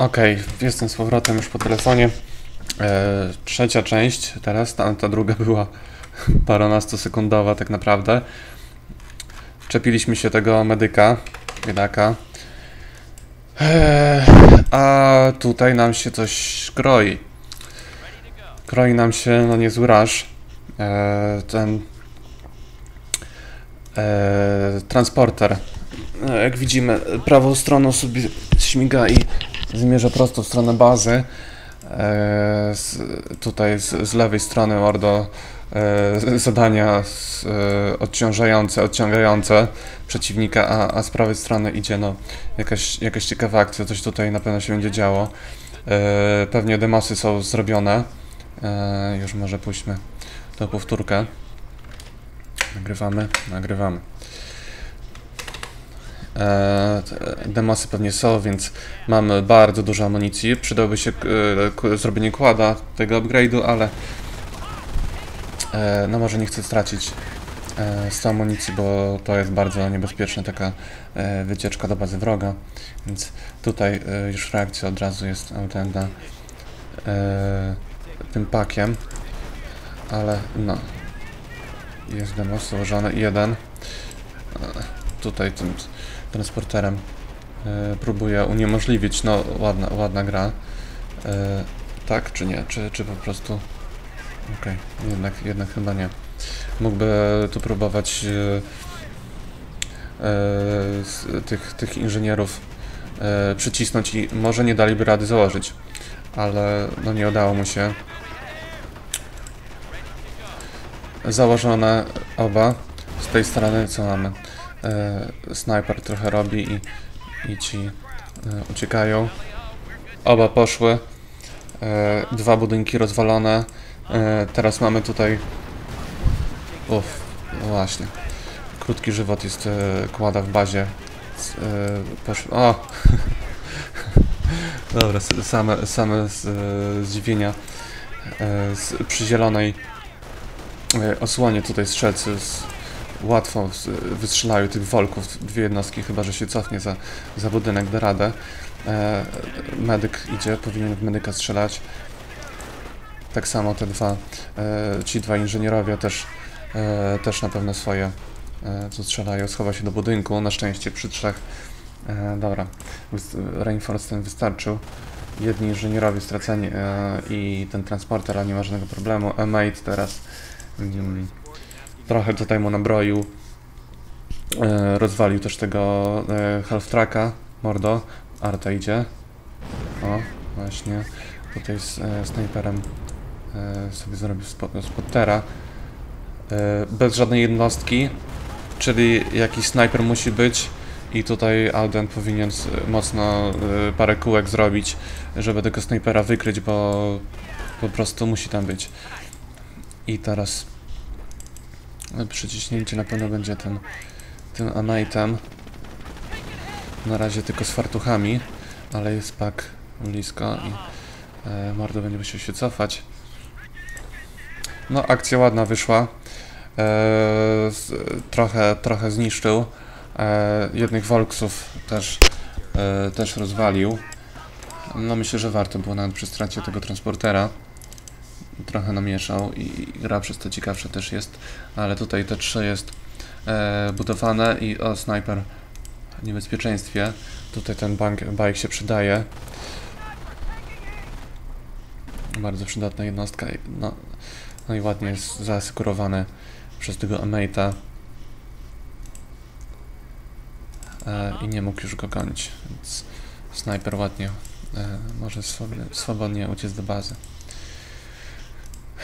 Okej, jestem z powrotem już po telefonie. E, trzecia część, teraz ta, ta druga była paronastosekundowa tak naprawdę. Czepiliśmy się tego medyka, biedaka. E, a tutaj nam się coś kroi. Kroi nam się, no niezły raż. E, ten e, transporter. E, Jak widzimy, prawą stroną sobie śmiga i zmierza prosto w stronę bazy. E, z, tutaj z, z lewej strony Ordo e, zadania z, e, odciążające, odciągające przeciwnika, a, a z prawej strony idzie no, jakaś, jakaś ciekawa akcja, coś tutaj na pewno się będzie działo. E, pewnie demosy są zrobione. E, już może pójdźmy do powtórkę. Nagrywamy, nagrywamy. E, demosy pewnie są, więc mamy bardzo dużo amunicji. Przydałoby się e, zrobienie kłada tego upgrade'u, ale e, no może nie chcę stracić e, 100 amunicji, bo to jest bardzo niebezpieczna taka e, wycieczka do bazy wroga, więc tutaj e, już reakcja od razu jest autentna e, tym pakiem, ale no jest demos założony jeden. E, tutaj tym transporterem e, próbuje uniemożliwić, no ładna, ładna gra. E, tak czy nie, czy, czy po prostu? Okej, jednak, jednak chyba nie. Mógłby tu próbować e, e, tych, tych inżynierów przycisnąć i może nie daliby rady założyć ale no nie udało mu się. Założone oba z tej strony co mamy e, snajper trochę robi i, i ci e, uciekają. Oba poszły. E, dwa budynki rozwalone. E, teraz mamy tutaj uff właśnie. Krótki żywot jest e, kłada w bazie. Posz... o! Dobra same, same zdziwienia. Z, przy zielonej osłonie tutaj strzelcy z, łatwo wystrzelają tych wolków, dwie jednostki, chyba że się cofnie za, za budynek, da radę. E, medyk idzie, powinien w medyka strzelać. Tak samo te dwa, e, ci dwa inżynierowie też, e, też na pewno swoje e, co strzelają, schowa się do budynku, na szczęście przy trzech. E, dobra, reinforce ten wystarczył. Jedni inżynierowie straceni e, i ten transporter, a nie ma żadnego problemu. E-mate teraz mm, trochę tutaj mu nabroił. E, rozwalił też tego e, half-tracka, mordo. Arta idzie. O, właśnie. Tutaj z e, snajperem sobie zrobił spo- spottera. Bez żadnej jednostki, czyli jakiś snajper musi być. I tutaj Alden powinien mocno parę kółek zrobić, żeby tego snajpera wykryć, bo po prostu musi tam być. I teraz przyciśnięcie na pewno będzie ten, tym Anitem. Na razie tylko z fartuchami, ale jest pak blisko i e, Mordo będzie musiał się cofać. No, akcja ładna wyszła. E, z, trochę, trochę zniszczył. E, jednych Volksów też, e, też rozwalił. No myślę, że warto było nawet przy stracie tego transportera. Trochę namieszał i gra przez to ciekawsza też jest. Ale tutaj te trzy jest e, budowane i o, snajper w niebezpieczeństwie. Tutaj ten bank, bike się przydaje. Bardzo przydatna jednostka. No, no i ładnie jest zaasekurowany przez tego amate'a. E, I nie mógł już go gonić, więc snajper ładnie e, może swobodnie, swobodnie uciec do bazy.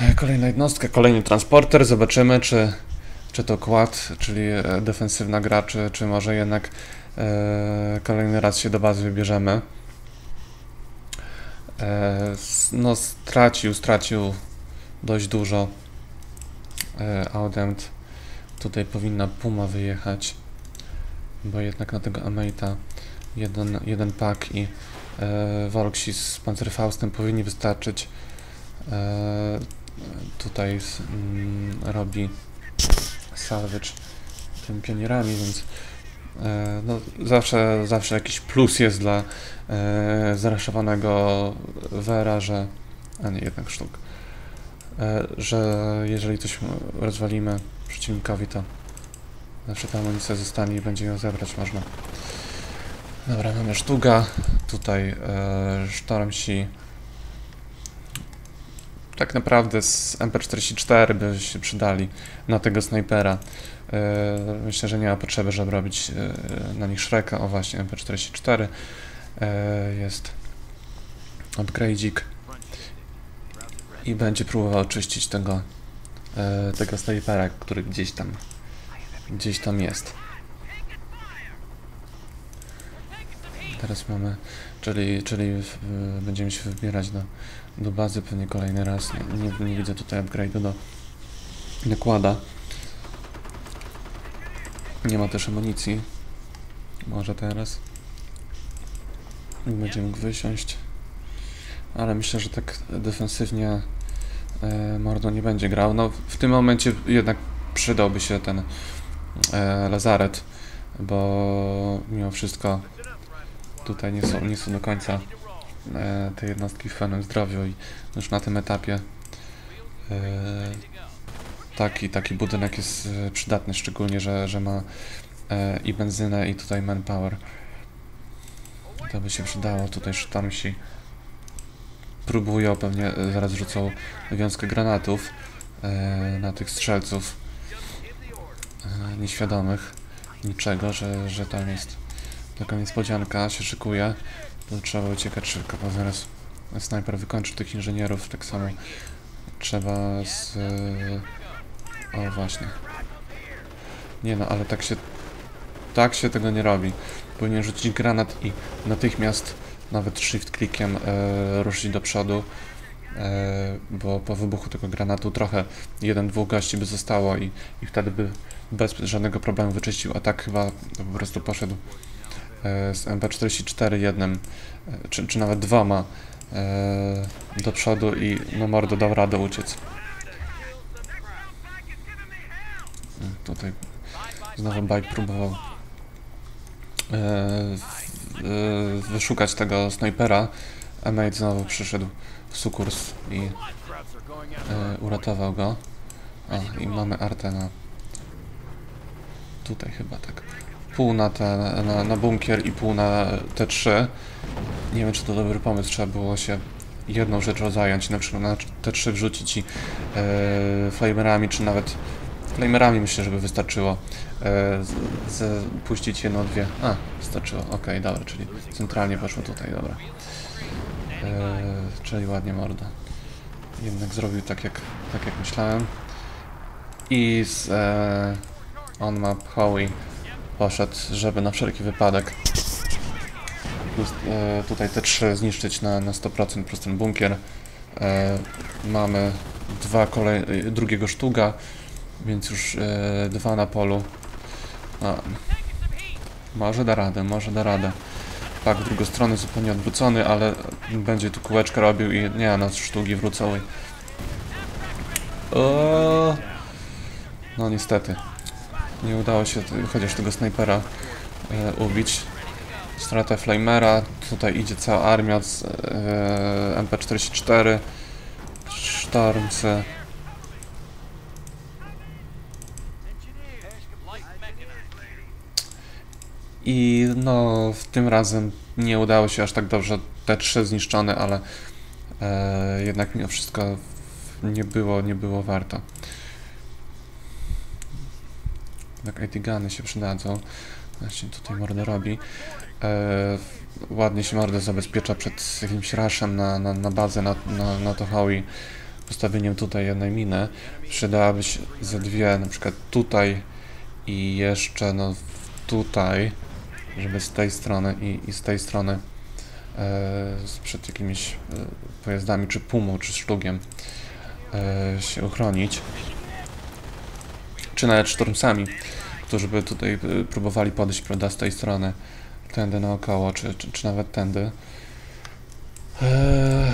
E, kolejna jednostka, kolejny transporter. Zobaczymy, czy, czy to kład, czyli e, defensywna gra, czy, czy może jednak e, kolejny raz się do bazy wybierzemy. E, no, stracił, stracił dość dużo. E, Audent. Tutaj powinna Puma wyjechać, bo jednak na tego Amate'a jeden, jeden pak i e, z Panzerfaustem powinni wystarczyć. E, tutaj mm, robi salvage tymi pionierami, więc E, no, zawsze, zawsze jakiś plus jest dla e, zaraszowanego Wera, że... A nie, jednak sztuk. E, że jeżeli coś rozwalimy przeciwnikowi, to zawsze ta amunicja zostanie i będzie ją zebrać można. Dobra, mamy sztuga. Tutaj e, Sztormsi. Tak naprawdę z MP44 by się przydali na tego snajpera. E, myślę, że nie ma potrzeby, żeby robić e, na nich Shreka. O właśnie, MP44 e, jest upgrade'ik i będzie próbował czyścić tego tego snajpera, który gdzieś tam gdzieś tam jest. Teraz mamy, czyli, czyli będziemy się wybierać do, do bazy pewnie kolejny raz. Nie, nie, nie widzę tutaj upgrade'u do nakłada. Nie ma też amunicji. Może teraz. Będzie mógł wysiąść. Ale myślę, że tak defensywnie e, Mordo nie będzie grał. No w tym momencie jednak przydałby się ten e, lazaret, bo mimo wszystko tutaj nie są, nie są do końca e, te jednostki w pełnym zdrowiu i już na tym etapie e, taki, taki budynek jest e, przydatny, szczególnie, że, że ma e, i benzynę i tutaj manpower. To by się przydało, tutaj sztormsi próbują, pewnie e, zaraz rzucą wiązkę granatów e, na tych strzelców e, nieświadomych niczego, że, że tam jest taka niespodzianka, się szykuje. To trzeba uciekać szybko, bo zaraz snajper wykończy tych inżynierów, tak samo trzeba z... O właśnie. Nie no, ale tak się... Tak się tego nie robi. Powinien rzucić granat i natychmiast nawet shift clickiem e, ruszyć do przodu, e, bo po wybuchu tego granatu trochę jeden, dwóch gości by zostało i, i wtedy by bez żadnego problemu wyczyścił, a tak chyba po prostu poszedł z MP44 jednym, e, czy, czy nawet dwoma e, do przodu i no mordo dał radę uciec. Mm, Tutaj znowu bike próbował e, e, wyszukać tego snajpera, a znowu przyszedł w sukurs i e, uratował go. A, i mamy artę na tutaj chyba tak. Pół na, te, na, na bunkier i pół na T3. Nie wiem, czy to dobry pomysł. Trzeba było się jedną rzeczą zająć, na przykład na T3 wrzucić i e, flamerami, czy nawet flamerami myślę, żeby wystarczyło. E, z, z, puścić jedną, dwie. A, wystarczyło. Okej, dobra, czyli centralnie poszło tutaj, dobra. E, czyli ładnie morda. Jednak zrobił tak jak, tak jak myślałem. I z e, on map Howie poszedł, żeby na wszelki wypadek plus, e, tutaj te trzy zniszczyć na, na 100% plus ten bunkier. E, mamy dwa kolej, e, drugiego sztuga, więc już e, dwa na polu. A, może da radę, może da radę. Tak, w drugą stronę zupełnie odwrócony, ale będzie tu kółeczkę robił i nie, no sztugi wrócą. O! No niestety. Nie udało się chociaż tego snajpera e, ubić. Strata Flamera, tutaj idzie cała armia z e, MP44, Sztormcy. I no, w tym razem nie udało się aż tak dobrze. Te trzy zniszczone, ale e, jednak mimo wszystko nie było, nie było warto. IT guny się przydadzą. Właśnie tutaj mordę robi. E, ładnie się mordę zabezpiecza przed jakimś rashem na, na, na bazę, na, na, na Tohowi. Postawieniem tutaj jednej miny. Przydałaby się ze dwie, na przykład tutaj i jeszcze no tutaj, żeby z tej strony i, i z tej strony e, przed jakimiś e, pojazdami, czy pumą, czy szlugiem e, się uchronić. Czy nawet sztormsami, którzy by tutaj e, próbowali podejść prawda, z tej strony, tędy naokoło, czy, czy, czy nawet tędy. Eee,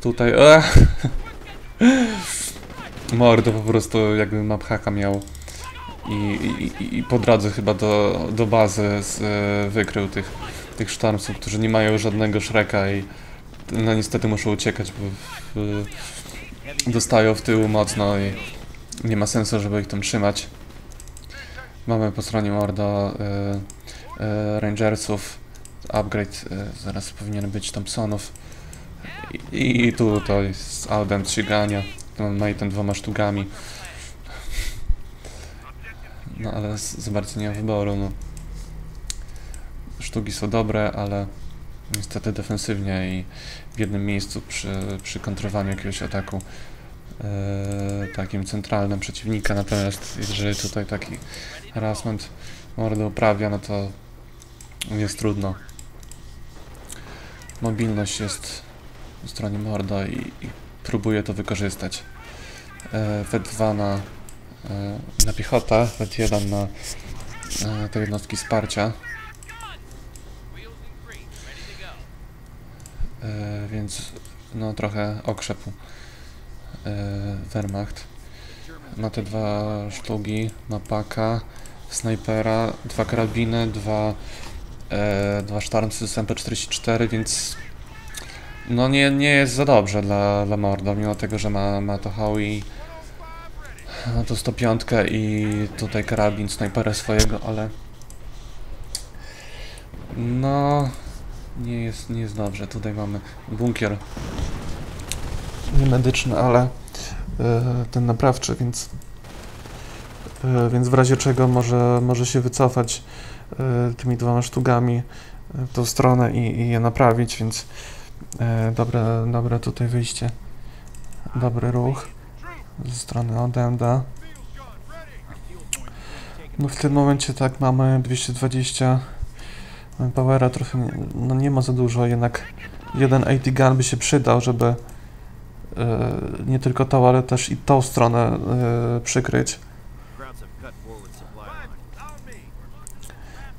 tutaj. Eee. Mordo po prostu jakby map haka miał i, i, i po drodze chyba do, do bazy z, e, wykrył tych, tych sztormców, którzy nie mają żadnego szreka i no niestety muszą uciekać, bo dostają w tył mocno i nie ma sensu, żeby ich tam trzymać. Mamy po stronie Morda e, e, Rangersów, upgrade e, zaraz powinien być Thompsonów i, i tu to jest Audem Trzygania, Maiten dwoma sztukami. No ale za bardzo nie ma wyboru, no. Sztuki są dobre, ale niestety defensywnie i w jednym miejscu przy, przy kontrowaniu jakiegoś ataku e, takim centralnym przeciwnika, natomiast jeżeli tutaj taki harassment mordo uprawia, no to jest trudno. Mobilność jest po stronie mordo i, i próbuje to wykorzystać. E, W2 na, e, na piechotę, W1 na e, te jednostki wsparcia. E, więc no trochę okrzepu e, Wehrmacht. Ma te dwa sztugi, ma paka, snajpera, dwa karabiny, dwa, e, dwa sztarmcy z MP44, więc no nie, nie jest za dobrze dla, dla Mordo, mimo tego, że ma, ma to Howie, ma to 105 i tutaj karabin, snajpera swojego, ale no nie jest, nie jest dobrze. Tutaj mamy bunkier nie medyczny, ale e, ten naprawczy, więc e, więc w razie czego może, może się wycofać e, tymi dwoma sztugami w tą stronę i, i je naprawić, więc dobre, dobre tutaj wyjście. Dobry ruch ze strony Odenda. No w tym momencie tak mamy 220 Powera trochę, no nie ma za dużo, jednak jeden AT gun by się przydał, żeby nie tylko tą, ale też i tą stronę e, przykryć.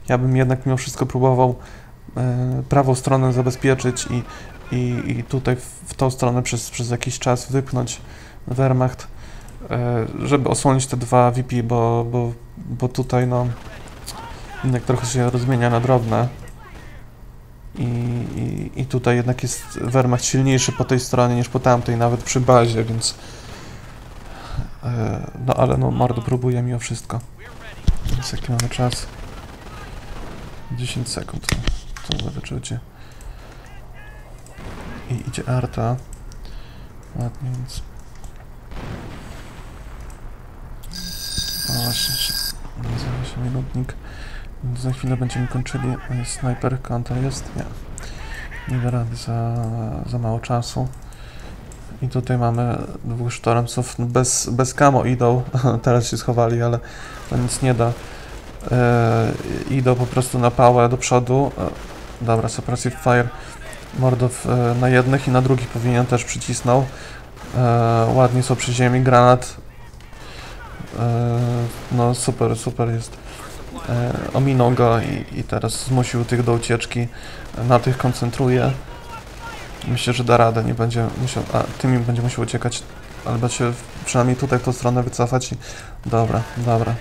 Ja bym jednak mimo wszystko próbował e, prawą stronę zabezpieczyć i, i, i tutaj w, tą stronę przez, przez jakiś czas wypchnąć Wehrmacht, e, żeby osłonić te dwa VP, bo, bo, bo tutaj no jednak trochę się rozmienia na drobne. I, i, I tutaj jednak jest Wehrmacht silniejszy po tej stronie niż po tamtej, nawet przy bazie, więc e, no ale no Mordo próbuje mimo wszystko. Więc jaki mamy czas? 10 sekund. Co za wyczucie. I idzie Arta. Ładnie, więc... O, właśnie się... Nazywa się minutnik. Za chwilę będziemy kończyli. Jest snajper, konta jest? Nie. Nie da rady za, za mało czasu. I tutaj mamy dwóch sztormców. Bez, bez kamo idą. Teraz się schowali, ale to nic nie da. E, idą po prostu na pałę do przodu. E, dobra, suppressive fire. Mordow e, na jednych i na drugich powinien też przycisnął. E, ładnie są przy ziemi, granat. E, no super, super jest. E, ominął go i, i teraz zmusił tych do ucieczki. Na tych koncentruje. Myślę, że da radę, nie będzie musiał, a tymi będzie musiał uciekać, albo się przynajmniej tutaj w tą stronę wycofać i dobra, dobra.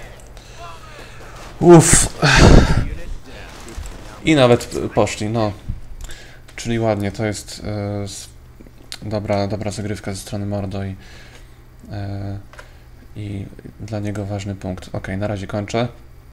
Uff. I nawet poszli, no. Czyli ładnie, to jest e, dobra, dobra zagrywka ze strony Mordo i, e, i dla niego ważny punkt. Ok, na razie kończę.